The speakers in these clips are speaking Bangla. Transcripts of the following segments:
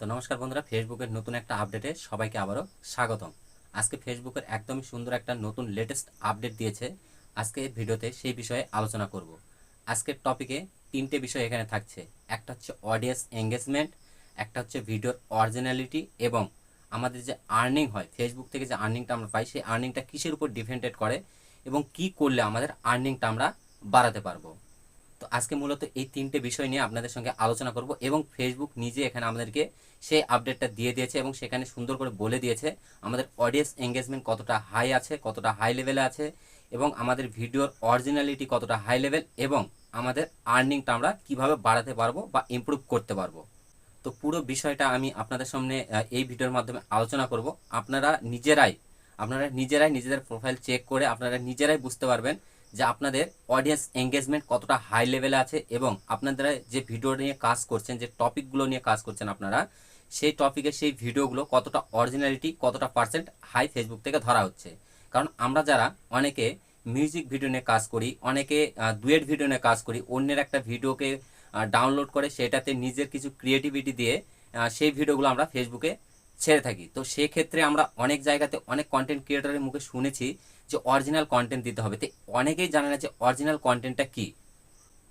তো নমস্কার বন্ধুরা ফেসবুকের নতুন একটা আপডেটে সবাইকে আবারও স্বাগতম। আজকে ফেসবুকের একদমই সুন্দর একটা নতুন লেটেস্ট আপডেট দিয়েছে। আজকে ভিডিওতে সেই বিষয়ে আলোচনা করব। আজকের টপিকে তিনটে বিষয় এখানে থাকছে। একটা হচ্ছে অডিয়েন্স এঙ্গেজমেন্ট একটা হচ্ছে ভিডিওর অরিজিনালিটি এবং আমাদের যে আর্নিং হয় ফেসবুক থেকে যে আর্নিংটা আমরা পাই, সেই আর্নিংটা কিসের উপর ডিপেন্ডেড করে এবং কি করলে আমাদের আর্নিংটা আমরা বাড়াতে পারব। তো আজকে মূলত এই তিনটে বিষয় নিয়ে আপনাদের সঙ্গে আলোচনা করব এবং ফেসবুক নিজে এখানে আমাদেরকে সেই আপডেটটা দিয়ে দিয়েছে এবং সেখানে সুন্দর করে বলে দিয়েছে আমাদের অডিয়েন্স এঙ্গেজমেন্ট কতটা হাই আছে, কতটা হাই লেভেলে আছে এবং আমাদের ভিডিওর অরিজিনালিটি কতটা হাই লেভেল এবং আমাদের আর্নিংটা আমরা কীভাবে বাড়াতে পারব বা ইমপ্রুভ করতে পারব। তো পুরো বিষয়টা আমি আপনাদের সামনে এই ভিডিওর মাধ্যমে আলোচনা করব। আপনারা নিজেরাই আপনারা নিজেরাই নিজেদের প্রোফাইল চেক করে আপনারা নিজেরাই বুঝতে পারবেন যে আপনাদের অডিয়েন্স এঙ্গেজমেন্ট কতটা হাই লেভেলে আছে এবং আপনারা যে ভিডিও নিয়ে কাজ করছেন, যে টপিকগুলো নিয়ে কাজ করছেন আপনারা, সেই টপিকের সেই ভিডিওগুলো কতটা অরিজিনালিটি কতটা পার্সেন্ট হাই ফেসবুক থেকে ধরা হচ্ছে। কারণ আমরা যারা অনেকে মিউজিক ভিডিও নিয়ে কাজ করি, অনেকে ডুয়েট ভিডিও নিয়ে কাজ করি, অন্যের একটা ভিডিওকে ডাউনলোড করে সেটাতে নিজের কিছু ক্রিয়েটিভিটি দিয়ে সেই ভিডিওগুলো আমরা ফেসবুকে ছেড়ে থাকি। তো সেক্ষেত্রে আমরা অনেক জায়গাতে অনেক কন্টেন্ট ক্রিয়েটারের মুখে শুনেছি যে অরিজিনাল কন্টেন্ট দিতে হবে। তো অনেকেই জানে না যে অরিজিনাল কন্টেন্টটা কি।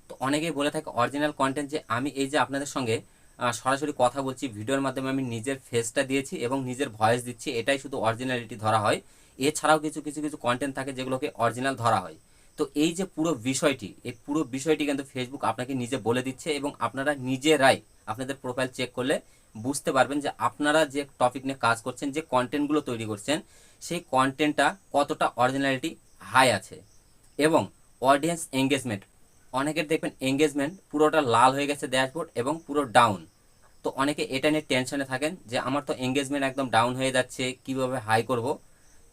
তো অনেকেই বলে থাকে অরিজিনাল কন্টেন্ট যে আমি এই যে আপনাদের সঙ্গে সরাসরি কথা বলছি, ভিডিওর মাধ্যমে আমি নিজের ফেসটা দিয়েছি এবং নিজের ভয়েস দিচ্ছি, এটাই শুধু অরিজিনালিটি ধরা হয়। এছাড়াও কিছু কিছু কিছু কন্টেন্ট থাকে যেগুলোকে অরিজিনাল ধরা হয়। তো এই যে পুরো বিষয়টি, এই পুরো বিষয়টি কিন্তু ফেসবুক আপনাকে নিজে বলে দিচ্ছে এবং আপনারা নিজেরাই আপনাদের প্রোফাইল চেক করলে বুঝতে পারবেন যে আপনারা যে টপিক নিয়ে কাজ করছেন, যে কন্টেন্টগুলো তৈরি করছেন, সেই কন্টেন্টটা কতটা অরিজিনালিটি হাই আছে এবং অডিয়েন্স এঙ্গেজমেন্ট অনেকের দেখবেন এঙ্গেজমেন্ট পুরোটা লাল হয়ে গেছে ড্যাশবোর্ড এবং পুরো ডাউন তো অনেকে এটা নিয়ে টেনশনে থাকেন যে আমার তো এঙ্গেজমেন্ট একদম ডাউন হয়ে যাচ্ছে, কীভাবে হাই করব?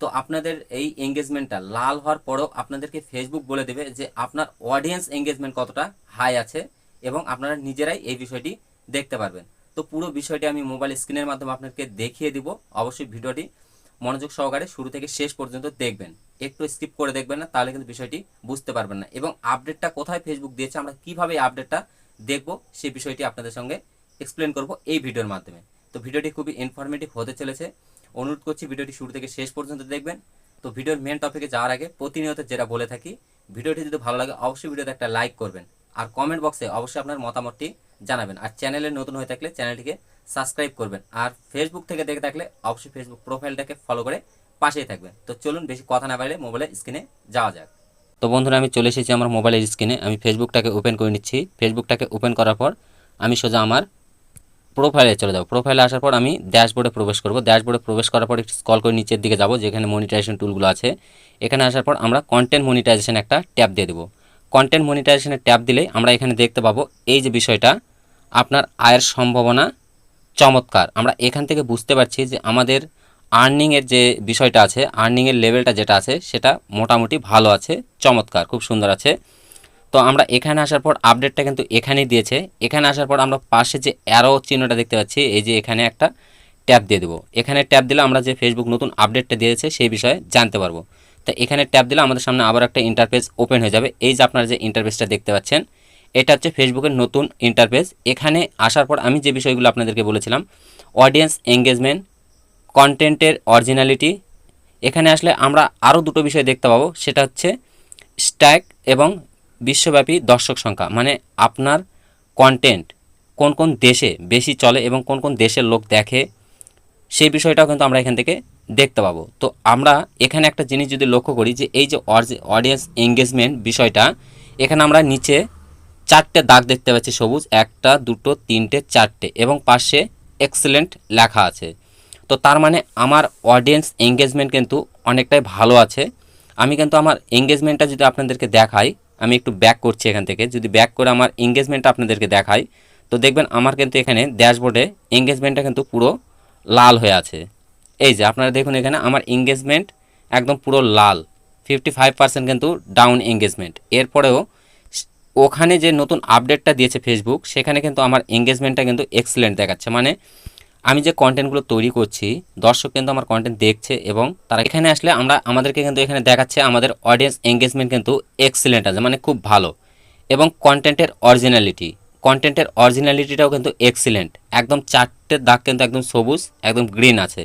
তো আপনাদের এই এঙ্গেজমেন্টটা লাল হওয়ার পরেও আপনাদেরকে ফেসবুক বলে দেবে যে আপনার অডিয়েন্স এঙ্গেজমেন্ট কতটা হাই আছে এবং আপনারা নিজেরাই এই বিষয়টি দেখতে পারবেন। তো পুরো বিষয়টি আমি মোবাইল স্ক্রিনের মাধ্যমে আপনাকে দেখিয়ে দিব। অবশ্যই ভিডিওটি মনোযোগ সহকারে শুরু থেকে শেষ পর্যন্ত দেখবেন। একটু স্কিপ করে দেখবেন না, তাহলে কিন্তু বিষয়টি বুঝতে পারবেন না। এবং আপডেটটা কোথায় ফেসবুক দিয়েছে, আমরা কীভাবে আপডেটটা দেখব, সেই বিষয়টি আপনাদের সঙ্গে এক্সপ্লেন করব এই ভিডিওর মাধ্যমে। তো ভিডিওটি খুবই ইনফরমেটিভ হতে চলেছে। অনুরোধ করছি ভিডিওটি শুরু থেকে শেষ পর্যন্ত দেখবেন। তো ভিডিওর মেন টপিকে যাওয়ার আগে প্রতিনিয়ত যেটা বলে থাকি, ভিডিওটি যদি ভালো লাগে, অবশ্যই ভিডিওতে একটা লাইক করবেন। আর কমেন্ট বক্সে অবশ্যই আপনার মতামতটি জানাবেন। আর চ্যানেলে নতুন হয়ে থাকলে চ্যানেলটিকে সাবস্ক্রাইব করবেন। আর ফেসবুক থেকে দেখে থাকলে অবশ্যই ফেসবুক প্রোফাইলটাকে ফলো করে পাশেই থাকবেন। তো চলুন, বেশি কথা না বাইরে মোবাইলের স্ক্রিনে যাওয়া যাক। তো বন্ধুরা, আমি চলে এসেছি আমার মোবাইলের স্ক্রিনে আমি ফেসবুকটাকে ওপেন করে নিচ্ছি। ফেসবুকটাকে ওপেন করার পর আমি সোজা আমার প্রোফাইলে চলে যাব। প্রোফাইলে আসার পর আমি ড্যাশবোর্ডে প্রবেশ করব। ড্যাশবোর্ডে প্রবেশ করার পর একটু স্কল করে নিচের দিকে যাব, যেখানে মনিটাইজেশন টুলগুলো আছে। এখানে আসার পর আমরা কন্টেন্ট মনিটাইজেশন একটা ট্যাব দিয়ে দেবো। কন্টেন্ট মনিটাইজেশনের ট্যাব দিলে আমরা এখানে দেখতে পাবো এই যে বিষয়টা। আপনার আয়ের সম্ভাবনা চমৎকার। আমরা এখান থেকে বুঝতে পারছি যে আমাদের আর্নিংয়ের যে বিষয়টা আছে আর্নিংয়ের লেভেলটা যেটা আছে, সেটা মোটামুটি ভালো আছে, চমৎকার, খুব সুন্দর আছে। তো আমরা এখানে আসার পর আপডেটটা কিন্তু এখানেই দিয়েছে। এখানে আসার পর আমরা পাশে যে অ্যারো চিহ্নটা দেখতে পাচ্ছি, এই যে এখানে একটা ট্যাব দিয়ে দেবো। এখানে ট্যাব দিলে আমরা যে ফেসবুক নতুন আপডেটটা দিয়েছে, সেই বিষয়ে জানতে পারব। তো এখানে ট্যাব দিলে আমাদের সামনে আবার একটা ইন্টারফেস ওপেন হয়ে যাবে। এই যে আপনারা যে ইন্টারফেসটা দেখতে পাচ্ছেন এটা হচ্ছে ফেসবুকের নতুন ইন্টারফেস এখানে আসার পর আমি যে বিষয়গুলো আপনাদেরকে বলেছিলাম অডিয়েন্স এঙ্গেজমেন্ট কন্টেন্টের অরিজিনালিটি এখানে আসলে আমরা আরও দুটো বিষয় দেখতে পাবো। সেটা হচ্ছে স্ট্যাক এবং বিশ্বব্যাপী দর্শক সংখ্যা মানে আপনার কন্টেন্ট কোন কোন দেশে বেশি চলে এবং কোন কোন দেশের লোক দেখে, সেই বিষয়টাও কিন্তু আমরা এখান থেকে দেখতে পাবো। তো আমরা এখানে একটা জিনিস যদি লক্ষ্য করি যে এই যে অডিয়েন্স এঙ্গেজমেন্ট বিষয়টা, এখানে আমরা নিচে চারটে দাগ দেখতে পাচ্ছি সবুজ, একটা, দুটো, তিনটে, চারটে এবং পাশে এক্সেলেন্ট লেখা আছে। তো তার মানে আমার অডিয়েন্স এঙ্গেজমেন্ট কিন্তু অনেকটাই ভালো আছে। আমি কিন্তু আমার এঙ্গেজমেন্টটা যদি আপনাদেরকে দেখাই, আমি একটু ব্যাক করছি এখান থেকে। যদি ব্যাক করে আমার এঙ্গেজমেন্টটা আপনাদেরকে দেখাই, তো দেখবেন আমার কিন্তু এখানে ড্যাশবোর্ডে এঙ্গেজমেন্টটা কিন্তু পুরো লাল হয়ে আছে। এই যে আপনারা দেখুন এখানে আমার এঙ্গেজমেন্ট একদম পুরো লাল ফিফটি ফাইভ পার্সেন্ট কিন্তু ডাউন এঙ্গেজমেন্ট এরপরেও ওখানে যে নতুন আপডেটটা দিয়েছে ফেসবুক সেখানে কিন্তু আমার এঙ্গেজমেন্টটা কিন্তু এক্সেলেন্ট দেখাচ্ছে। মানে আমি যে কন্টেন্টগুলো তৈরি করছি, দর্শক কিন্তু আমার কন্টেন্ট দেখছে এবং তারা এখানে আসলে আমরা, আমাদেরকে কিন্তু এখানে দেখাচ্ছে, আমাদের অডিয়েন্স এঙ্গেজমেন্ট কিন্তু এক্সেলেন্ট আছে মানে খুব ভালো। এবং কন্টেন্টের অরিজিনালিটি কন্টেন্টের অরিজিনালিটিটাও কিন্তু এক্সিলেন্ট একদম চারটে দাগ কিন্তু একদম সবুজ, একদম গ্রিন আছে।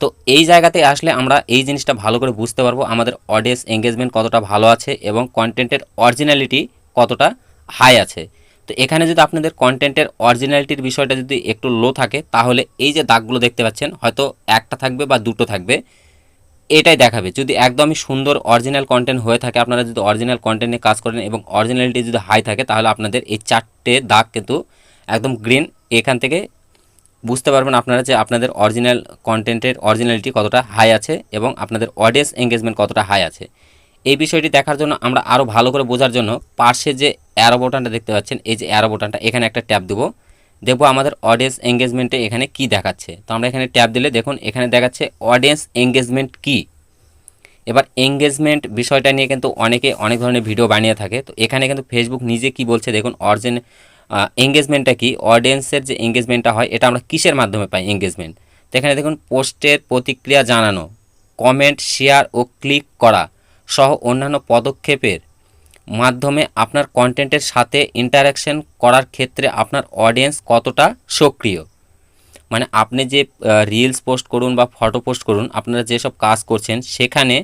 তো এই জায়গাতে আসলে আমরা এই জিনিসটা ভালো করে বুঝতে পারব, আমাদের অডিয়েন্স এঙ্গেজমেন্ট কতটা ভালো আছে এবং কন্টেন্টের অরিজিনালিটি কতটা হাই আছে। তো এখানে যদি আপনাদের কন্টেন্টের অরিজিনালিটির বিষয়টা যদি একটু লো থাকে, তাহলে এই যে দাগগুলো দেখতে পাচ্ছেন, হয়তো একটা থাকবে বা দুটো থাকবে, এটাই দেখাবে। যদি একদমই সুন্দর অরিজিনাল কন্টেন্ট হয়ে থাকে, আপনারা যদি অরিজিনাল কন্টেন্টে কাজ করেন এবং অরিজিনালিটি যদি হাই থাকে, তাহলে আপনাদের এই চারটে দাগ কিন্তু একদম গ্রিন এখান থেকে বুঝতে পারবেন আপনারা যে আপনাদের অরিজিনাল কন্টেন্টের অরিজিনালিটি কতটা হাই আছে এবং আপনাদের অডিয়েন্স এঙ্গেজমেন্ট কতটা হাই আছে। এই বিষয়টি দেখার জন্য আমরা আরও ভালো করে বোঝার জন্য পার্শ্বে যে অ্যারো বোটানটা দেখতে পাচ্ছেন, এই যে অ্যারো বোটানটা এখানে একটা ট্যাপ দেবো। দেখব আমাদের অডিয়েন্স এঙ্গেজমেন্টে এখানে কি দেখাচ্ছে। তো আমরা এখানে ট্যাপ দিলে দেখুন, এখানে দেখাচ্ছে অডিয়েন্স এঙ্গেজমেন্ট কি। এবার এঙ্গেজমেন্ট বিষয়টা নিয়ে কিন্তু অনেকে অনেক ধরনের ভিডিও বানিয়ে থাকে। তো এখানে কিন্তু ফেসবুক নিজে কি বলছে দেখুন অরিজিন এঙ্গেজমেন্টটা কি? অডিয়েন্সের যে এঙ্গেজমেন্টটা হয়, এটা আমরা কিসের মাধ্যমে পাই এঙ্গেজমেন্ট তো এখানে দেখুন পোস্টের প্রতিক্রিয়া জানানো কমেন্ট শেয়ার ও ক্লিক করা। সহ অন্যান্য পদক্ষেপের মাধ্যমে আপনার কন্টেন্টের সাথে ইন্টারাকশন করার ক্ষেত্রে আপনার অডিয়েন্স কতটা সক্রিয়? মানে আপনি যে রিলস পোস্ট করুন বা ফটো পোস্ট করুন, আপনারা যেসব কাজ করছেন, সেখানে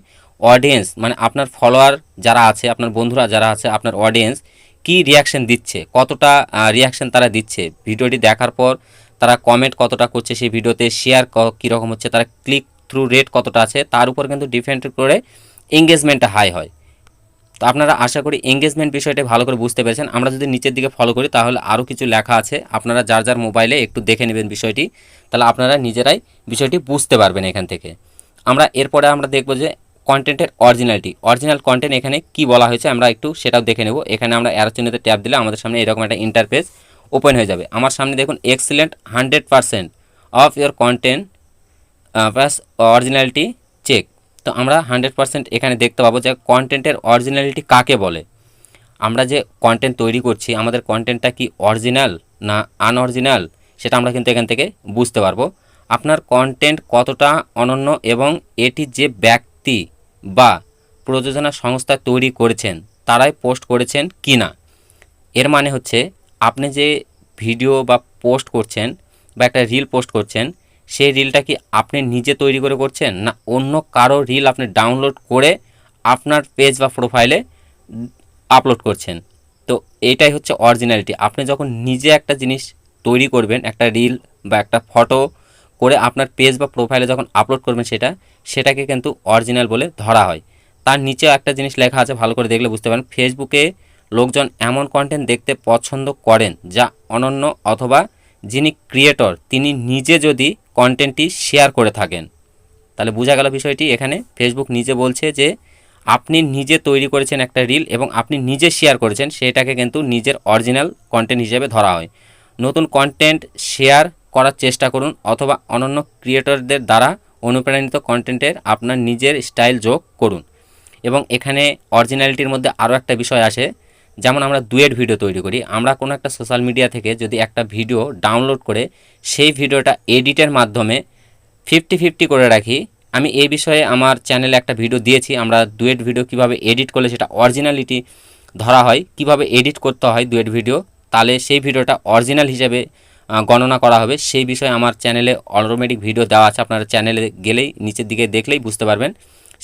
অডিয়েন্স মানে আপনার ফলোয়ার যারা আছে, আপনার বন্ধুরা যারা আছে, আপনার অডিয়েন্স কি রিয়াকশন দিচ্ছে? কতটা রিয়াকশন তারা দিচ্ছে? ভিডিওটি দেখার পর তারা কমেন্ট কতটা করছে সেই ভিডিওতে শেয়ার কীরকম হচ্ছে, তারা ক্লিক থ্রু রেট কতটা আছে, তার উপর কিন্তু ডিপেন্ড করে এঙ্গেজমেন্টটা হাই হয়। তো আপনারা আশা করি এঙ্গেজমেন্ট বিষয়টা ভালো করে বুঝতে পেরেছেন। আমরা যদি নিচের দিকে ফলো করি, তাহলে আরও কিছু লেখা আছে। আপনারা যার যার মোবাইলে একটু দেখে নেবেন বিষয়টি, তাহলে আপনারা নিজেরাই বিষয়টি বুঝতে পারবেন এখান থেকে। আমরা এরপরে আমরা দেখব যে কন্টেন্টের অরিজিনালিটি অরিজিনাল কন্টেন্ট এখানে কি বলা হয়েছে, আমরা একটু সেটাও দেখে নেব। এখানে আমরা অ্যারোচিনেতে ট্যাপ দিলে আমাদের সামনে এরকম একটা ইন্টারফেস ওপেন হয়ে যাবে। আমার সামনে দেখুন excellent hundred percent of your content plus originality তো আমরা হান্ড্রেড পার্সেন্ট এখানে দেখতে পাবো যে কন্টেন্টের অরিজিনালিটি কাকে বলে। আমরা যে কন্টেন্ট তৈরি করছি, আমাদের কন্টেন্টটা কি অরিজিনাল না আনঅরিজিনাল সেটা আমরা কিন্তু এখান থেকে বুঝতে পারব। আপনার কন্টেন্ট কতটা অনন্য এবং এটি যে ব্যক্তি বা প্রযোজনা সংস্থা তৈরি করেছেন, তারাই পোস্ট করেছেন কি না এর মানে হচ্ছে, আপনি যে ভিডিও বা পোস্ট করছেন বা একটা রিল পোস্ট করছেন সেই রিলটা কি আপনি নিজে তৈরি করে করছেন? না অন্য কারও রিল আপনি ডাউনলোড করে আপনার পেজ বা প্রোফাইলে আপলোড করছেন? তো এইটাই হচ্ছে অরিজিনালিটি আপনি যখন নিজে একটা জিনিস তৈরি করবেন, একটা রিল বা একটা ফটো করে আপনার পেজ বা প্রোফাইলে যখন আপলোড করবেন সেটা, সেটাকে কিন্তু অরিজিনাল বলে ধরা হয়। তার নিচেও একটা জিনিস লেখা আছে, ভালো করে দেখলে বুঝতে পারেন। ফেসবুকে লোকজন এমন কন্টেন্ট দেখতে পছন্দ করেন যা অনন্য অথবা যিনি ক্রিয়েটর তিনি নিজে যদি কন্টেন্টটি শেয়ার করে থাকেন। তাহলে বোঝা গেল বিষয়টি, এখানে ফেসবুক নিজে বলছে যে, আপনি নিজে তৈরি করেছেন একটা রিল এবং আপনি নিজে শেয়ার করেছেন, সেটাকে কিন্তু নিজের অরিজিনাল কন্টেন্ট হিসেবে ধরা হয়। নতুন কন্টেন্ট শেয়ার করার চেষ্টা করুন অথবা অনন্য ক্রিয়েটরদের দ্বারা অনুপ্রাণিত কন্টেন্টের আপনার নিজের স্টাইল যোগ করুন। এবং এখানে অরিজিনালিটির মধ্যে আরও একটা বিষয় আসে যেমন আমরা দুয়েট ভিডিও তৈরি করি, আমরা কোনো একটা সোশ্যাল মিডিয়া থেকে যদি একটা ভিডিও ডাউনলোড করে, সেই ভিডিওটা এডিটের মাধ্যমে ফিফটি ফিফটি করে রাখি। আমি এই বিষয়ে আমার চ্যানেলে একটা ভিডিও দিয়েছি, আমরা দুয়েট ভিডিও কীভাবে এডিট করলে সেটা অরিজিনালিটি ধরা হয়, কীভাবে এডিট করতে হয় দুয়েট ভিডিও তাহলে সেই ভিডিওটা অরিজিনাল হিসেবে গণনা করা হবে। সেই বিষয়ে আমার চ্যানেলে অটোমেটিক ভিডিও দেওয়া আছে, আপনারা চ্যানেলে গেলেই, নিচের দিকে দেখলেই বুঝতে পারবেন।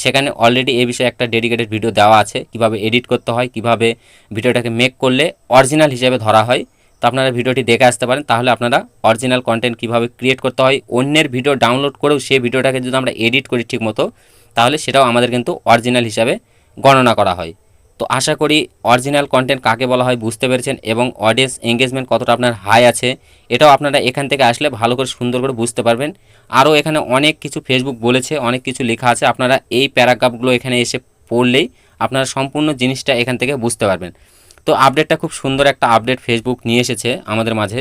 সেখানে অলরেডি এই বিষয়ে একটা ডেডিকেটেড ভিডিও দেওয়া আছে, কীভাবে এডিট করতে হয়, কীভাবে ভিডিওটাকে মেক করলে অরিজিনাল হিসেবে ধরা হয়। তো আপনারা ভিডিওটি দেখে আসতে পারেন, তাহলে আপনারা অরিজিনাল কন্টেন্ট কীভাবে ক্রিয়েট করতে হয়, অন্যের ভিডিও ডাউনলোড করেও সেই ভিডিওটাকে যদি আমরা এডিট করি ঠিকমতো, তাহলে সেটাও আমাদের কিন্তু অরিজিনাল হিসাবে গণনা করা হয়। তো আশা করি অরিজিনাল কন্টেন্ট কাকে বলা হয় বুঝতে পেরেছেন এবং অডিয়েন্স এঙ্গেজমেন্ট কতটা আপনার হাই আছে, এটাও আপনারা এখান থেকে আসলে ভালো করে সুন্দর করে বুঝতে পারবেন। আরও এখানে অনেক কিছু ফেসবুক বলেছে, অনেক কিছু লেখা আছে, আপনারা এই প্যারাগ্রাফগুলো এখানে এসে পড়লেই আপনারা সম্পূর্ণ জিনিসটা এখান থেকে বুঝতে পারবেন। তো আপডেটটা খুব সুন্দর একটা আপডেট ফেসবুক নিয়ে এসেছে আমাদের মাঝে।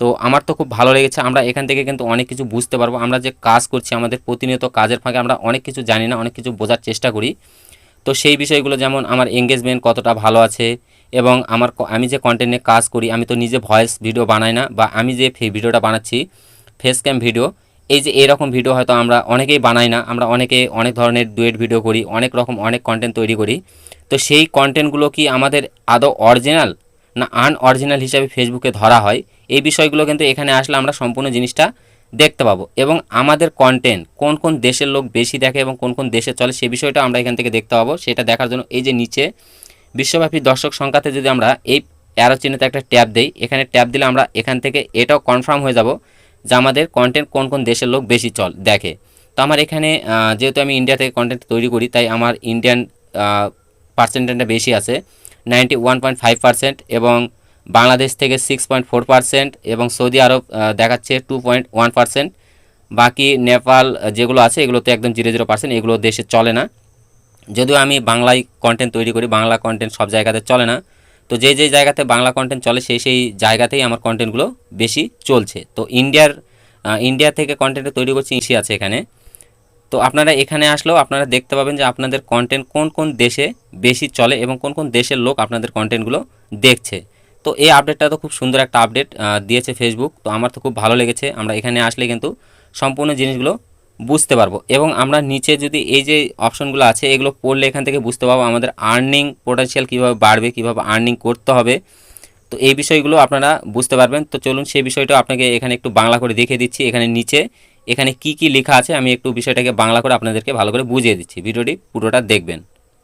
তো আমার তো খুব ভালো লেগেছে, আমরা এখান থেকে কিন্তু অনেক কিছু বুঝতে পারব। আমরা যে কাজ করছি, আমাদের প্রতিনিয়ত কাজের ফাঁকে আমরা অনেক কিছু জানি না, অনেক কিছু বোঝার চেষ্টা করি। তো সেই বিষয়গুলো যেমন আমার এঙ্গেজমেন্ট কতটা ভালো আছে এবং আমার আমি যে কন্টেন্টে কাজ করি, আমি তো নিজে ভয়েস ভিডিও বানাই না বা আমি যে ভিডিওটা বানাচ্ছি ফেস ক্যাম ভিডিও এই যে এরকম ভিডিও হয়তো আমরা অনেকেই বানাই না, আমরা অনেকে অনেক ধরনের ডুয়েট ভিডিও করি, অনেক রকম অনেক কন্টেন্ট তৈরি করি। তো সেই কন্টেন্টগুলো কি আমাদের আদৌ অরিজিনাল না আনঅরিজিনাল হিসাবে ফেসবুকে ধরা হয়? এই বিষয়গুলো কিন্তু এখানে আসলে আমরা সম্পূর্ণ জিনিসটা দেখতে পাবো। এবং আমাদের কন্টেন্ট কোন কোন দেশের লোক বেশি দেখে এবং কোন কোন দেশে চলে সেই বিষয়টা আমরা এখান থেকে দেখতে পাবো। সেটা দেখার জন্য এই যে নিচে বিশ্বব্যাপী দর্শক সংখ্যাতে যদি আমরা এই অ্যারো একটা ট্যাব দেই, এখানে ট্যাব দিলে আমরা এখান থেকে এটাও কনফার্ম হয়ে যাব যে আমাদের কন্টেন্ট কোন কোন দেশের লোক বেশি চল, দেখে। তো আমার এখানে যেহেতু আমি ইন্ডিয়া থেকে কন্টেন্ট তৈরি করি, তাই আমার ইন্ডিয়ান পার্সেন্টেজটা বেশি আছে। নাইনটি এবং বাংলাদেশ থেকে সিক্স পয়েন্ট ফোর পার্সেন্ট এবং সৌদি আরব দেখাচ্ছে টু পয়েন্ট ওয়ান পার্সেন্ট বাকি নেপাল যেগুলো আছে, এগুলোতে একদম জিরো জিরো পার্সেন্ট এগুলো দেশে চলে না। যদিও আমি বাংলায় কন্টেন্ট তৈরি করি, বাংলা কন্টেন্ট সব জায়গাতে চলে না। তো যে যে জায়গাতে বাংলা কন্টেন্ট চলে, সেই সেই জায়গাতেই আমার কন্টেন্টগুলো বেশি চলছে। তো ইন্ডিয়ার ইন্ডিয়া থেকে কন্টেন্ট তৈরি করছি ইসি আছে এখানে। তো আপনারা এখানে আসলেও আপনারা দেখতে পাবেন যে আপনাদের কন্টেন্ট কোন কোন দেশে বেশি চলে এবং কোন কোন দেশের লোক আপনাদের কন্টেন্টগুলো দেখছে। তো এই আপডেটটা তো খুব সুন্দর একটা আপডেট দিয়েছে ফেসবুক তো আমার তো খুব ভালো লেগেছে। আমরা এখানে আসলে কিন্তু সম্পূর্ণ জিনিসগুলো বুঝতে পারব। এবং আমরা নিচে যদি এই যে অপশনগুলো আছে, এগুলো পড়লে এখান থেকে বুঝতে পারব আমাদের আর্নিং পোটেনশিয়াল কীভাবে বাড়বে, কীভাবে আর্নিং করতে হবে। তো এই বিষয়গুলো আপনারা বুঝতে পারবেন। তো চলুন সেই বিষয়টা আপনাকে এখানে একটু বাংলা করে দেখিয়ে দিচ্ছি। এখানে নিচে, এখানে কি কি লেখা আছে, আমি একটু বিষয়টাকে বাংলা করে আপনাদেরকে ভালো করে বুঝিয়ে দিচ্ছি। ভিডিওটি পুরোটা দেখবেন।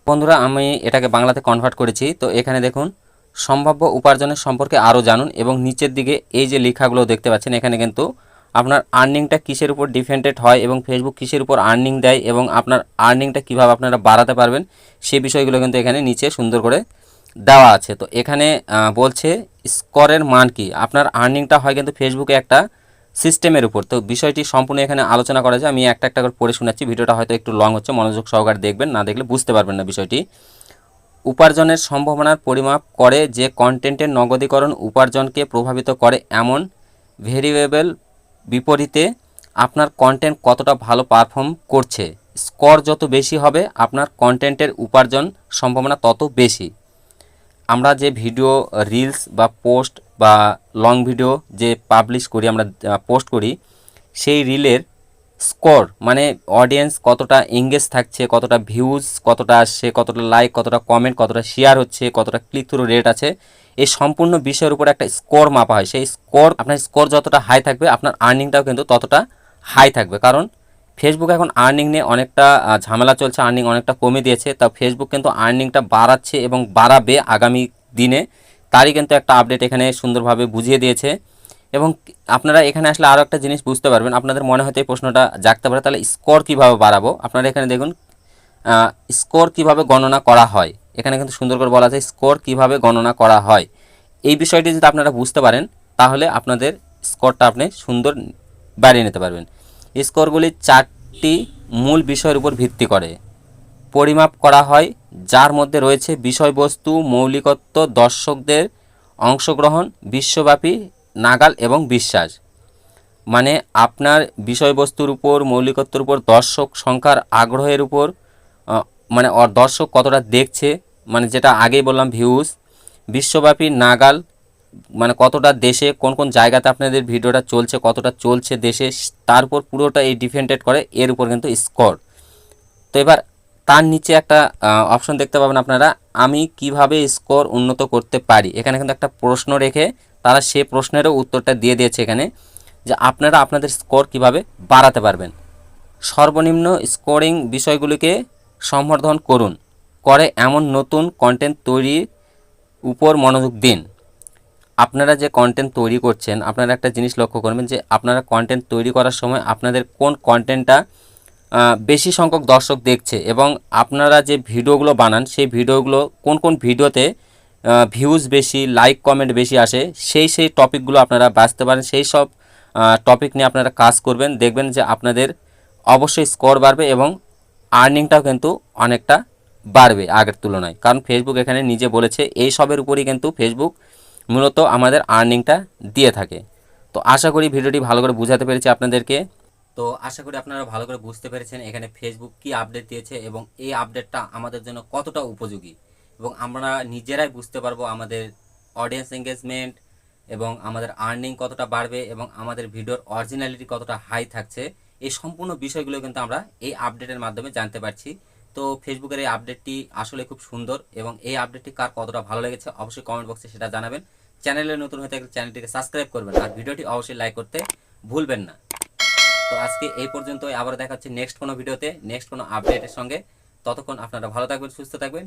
বন্ধুরা, আমি এটাকে বাংলাতে কনভার্ট করেছি। তো এখানে দেখুন সম্ভাব্য উপার্জনের সম্পর্কে আরও জানুন এবং নিচের দিকে এই যে লেখাগুলো দেখতে পাচ্ছেন, এখানে কিন্তু আপনার আর্নিংটা কিসের উপর ডিপেন্ডেড হয় এবং ফেসবুক কিসের উপর আর্নিং দেয় এবং আপনার আর্নিংটা কীভাবে আপনারা বাড়াতে পারবেন, সে বিষয়গুলো কিন্তু এখানে নিচে সুন্দর করে দেওয়া আছে। তো এখানে বলছে স্কোরের মান কি? আপনার আর্নিংটা হয় কিন্তু ফেসবুকে একটা সিস্টেমের উপর। তো বিষয়টি সম্পূর্ণ এখানে আলোচনা করা যায়। আমি একটা একটা করে পড়ে শোনাচ্ছি। ভিডিওটা হয়তো একটু লং হচ্ছে, মনোযোগ সহকারে দেখবেন, না দেখলে বুঝতে পারবেন না বিষয়টি। উপার্জনের সম্ভাবনার পরিমাপ করে যে কন্টেন্টের নগদীকরণ উপার্জনকে প্রভাবিত করে এমন ভেরিয়েবল বিপরীতে আপনার কন্টেন্ট কতটা ভালো পারফর্ম করছে। স্কোর যত বেশি হবে, আপনার কন্টেন্টের উপার্জন সম্ভাবনা তত বেশি। আমরা যে ভিডিও রিলস বা পোস্ট বা লং ভিডিও যে পাবলিশ করি, আমরা পোস্ট করি, সেই রিলের স্কোর মানে অডিয়েন্স কতটা এঙ্গেজ থাকছে, কতটা ভিউজ কতটা আসছে, কতটা লাইক কতটা কমেন্ট কতটা শেয়ার হচ্ছে, কতটা ক্লিক থ্রু রেট আছে, এই সম্পূর্ণ বিষয়ের উপর একটা স্কোর মাপা হয়। সেই স্কোর আপনার স্কোর যতটা হাই থাকবে, আপনার আর্নিংটাও কিন্তু ততটা হাই থাকবে। কারণ ফেসবুক এখন আর্নিং নিয়ে অনেকটা ঝামেলা চলছে আর্নিং অনেকটা কমে দিয়েছে। তা ফেসবুক কিন্তু আর্নিংটা বাড়াচ্ছে এবং বাড়াবে আগামী দিনে। তারই কিন্তু একটা আপডেট এখানে সুন্দরভাবে বুঝিয়ে দিয়েছে। এবং আপনারা এখানে আসলে আরও একটা জিনিস বুঝতে পারবেন। আপনাদের মনে হয়তো এই প্রশ্নটা জাগতে পারে, তাহলে স্কোর কীভাবে বাড়াবো? আপনারা এখানে দেখুন স্কোর কীভাবে গণনা করা হয়? এখানে কিন্তু সুন্দর করে বলা আছে স্কোর কীভাবে গণনা করা হয়? এই বিষয়টি যদি আপনারা বুঝতে পারেন, তাহলে আপনাদের স্কোরটা আপনি সুন্দর বাড়িয়ে নিতে পারবেন। স্কোরগুলি চারটি মূল বিষয়ের উপর ভিত্তি করে। পরিমাপ করা হয়, যার মধ্যে রয়েছে বিষয়বস্তু, মৌলিকত্ব, দর্শকদের অংশগ্রহণ, বিশ্বব্যাপী নাগাল এবং বিশ্বাস। মানে আপনার বিষয়বস্তুর উপর, মৌলিকত্বের উপর, দর্শক সংখ্যার আগ্রহের উপর মানে দর্শক কতটা দেখছে মানে যেটা আগেই বললাম ভিউজ বিশ্বব্যাপী নাগাল মানে কতটা দেশে, কোন কোন জায়গাতে আপনাদের ভিডিওটা চলছে, কতটা চলছে দেশে, তার উপর পুরোটা এই ডিপেন্ডেড করে, এর উপর কিন্তু স্কোর তো এবার তার নিচে একটা অপশন দেখতে পাবেন আপনারা, আমি কীভাবে স্কোর উন্নত করতে পারি? এখানে কিন্তু একটা প্রশ্ন রেখে তারা সে প্রশ্নেরও উত্তরটা দিয়ে দিয়েছে এখানে, যে আপনারা আপনাদের স্কোর কীভাবে বাড়াতে পারবেন? সর্বনিম্ন স্কোরিং বিষয়গুলিকে সম্বর্ধন করুন, করে এমন নতুন কন্টেন্ট তৈরির উপর মনোযোগ দিন। আপনারা যে কন্টেন্ট তৈরি করছেন, আপনারা একটা জিনিস লক্ষ্য করবেন যে আপনারা কন্টেন্ট তৈরি করার সময় আপনাদের কোন কন্টেন্টটা বেশি সংখ্যক দর্শক দেখছে এবং আপনারা যে ভিডিওগুলো বানান, সেই ভিডিওগুলো কোন কোন ভিডিওতে ভিউজ বেশি লাইক কমেন্ট বেশি আসে, সেই সেই টপিকগুলো আপনারা বাঁচতে পারেন, সেই সব টপিক নিয়ে আপনারা কাজ করবেন, দেখবেন যে আপনাদের অবশ্যই স্কোর বাড়বে এবং আর্নিংটাও কিন্তু অনেকটা বাড়বে আগের তুলনায়। কারণ ফেসবুক এখানে নিজে বলেছে, এই সবের উপরই কিন্তু ফেসবুক মূলত আমাদের আর্নিংটা দিয়ে থাকে। তো আশা করি ভিডিওটি ভালো করে বুঝাতে পেরেছি আপনাদেরকে। তো আশা করি আপনারা ভালো করে বুঝতে পেরেছেন এখানে ফেসবুক কি আপডেট দিয়েছে এবং এই আপডেটটা আমাদের জন্য কতটা উপযোগী এবং আমরা নিজেরাই বুঝতে পারব আমাদের অডিয়েন্স এঙ্গেজমেন্ট এবং আমাদের আর্নিং কতটা বাড়বে এবং আমাদের ভিডিওর অরিজিনালিটি কতটা হাই থাকছে। এই সম্পূর্ণ বিষয়গুলো কিন্তু আমরা এই আপডেটের মাধ্যমে জানতে পারছি। তো ফেসবুকের এই আপডেটটি আসলে খুব সুন্দর এবং এই আপডেটটি কার কতটা ভালো লেগেছে অবশ্যই কমেন্ট বক্সে সেটা জানাবেন। চ্যানেলে নতুন হয়ে থাকলে চ্যানেলটিকে সাবস্ক্রাইব করবেন আর ভিডিওটি অবশ্যই লাইক করতে ভুলবেন না। তো আজকে এই পর্যন্তই। আবার দেখা হচ্ছে নেক্সট কোনো ভিডিওতে নেক্সট কোনো আপডেটের সঙ্গে। ততক্ষণ আপনারা ভালো থাকবেন, সুস্থ থাকবেন।